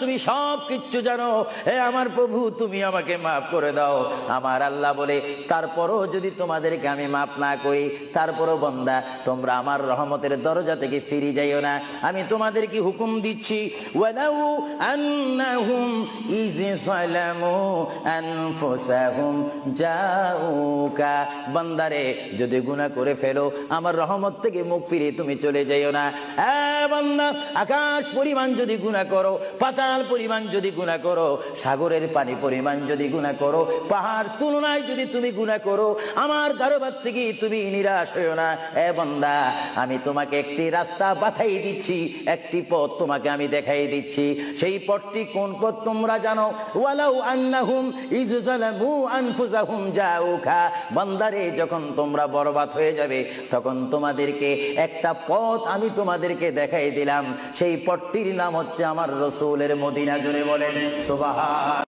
তুমি সব কিচ্ছু জানো। হে আমার প্রভু, তুমি আমাকে মাফ করে দাও। আমার আল্লাহ বলে, তারপরও যদি তোমাদেরকে আমি মাফ না করি, তারপরও বন্দা, তোমরা আমার রহমতের দরজা থেকে ফিরে যাইও না। আমি তোমাদেরকে হুকুম দিচ্ছি? বান্দারে, যদি গুনাহ করে ফেলো, আমার রহমত থেকে মুখ ফিরে তুমি চলে যাইও না। আকাশ পরিমাণ যদি গুনাহ করো পাতাল পরিমাণ যদি গুনাহ করো, সাগরের পানি পরিমাণ যদি গুনাহ করো, পাহাড় তুলনায় যদি তুমি গুনাহ করো, আমার দরবার থেকে তুমি নিরাশ হইও না। এ বান্দা, আমি তোমাকে একটি রাস্তা পাঠাই দিচ্ছি, একটি পথ তোমাকে আমি দেখাই দিচ্ছি। সেই পথটি কোন পথ তোমরা জানো? যখন তোমরা বরবাদ হয়ে যাবে, তখন তোমাদেরকে একটা পথ আমি তোমাদেরকে দেখাই দিলাম। সেই পথটির নাম হচ্ছে আমার রসুলের মদিনা জুড়ে বলেন সুবহান।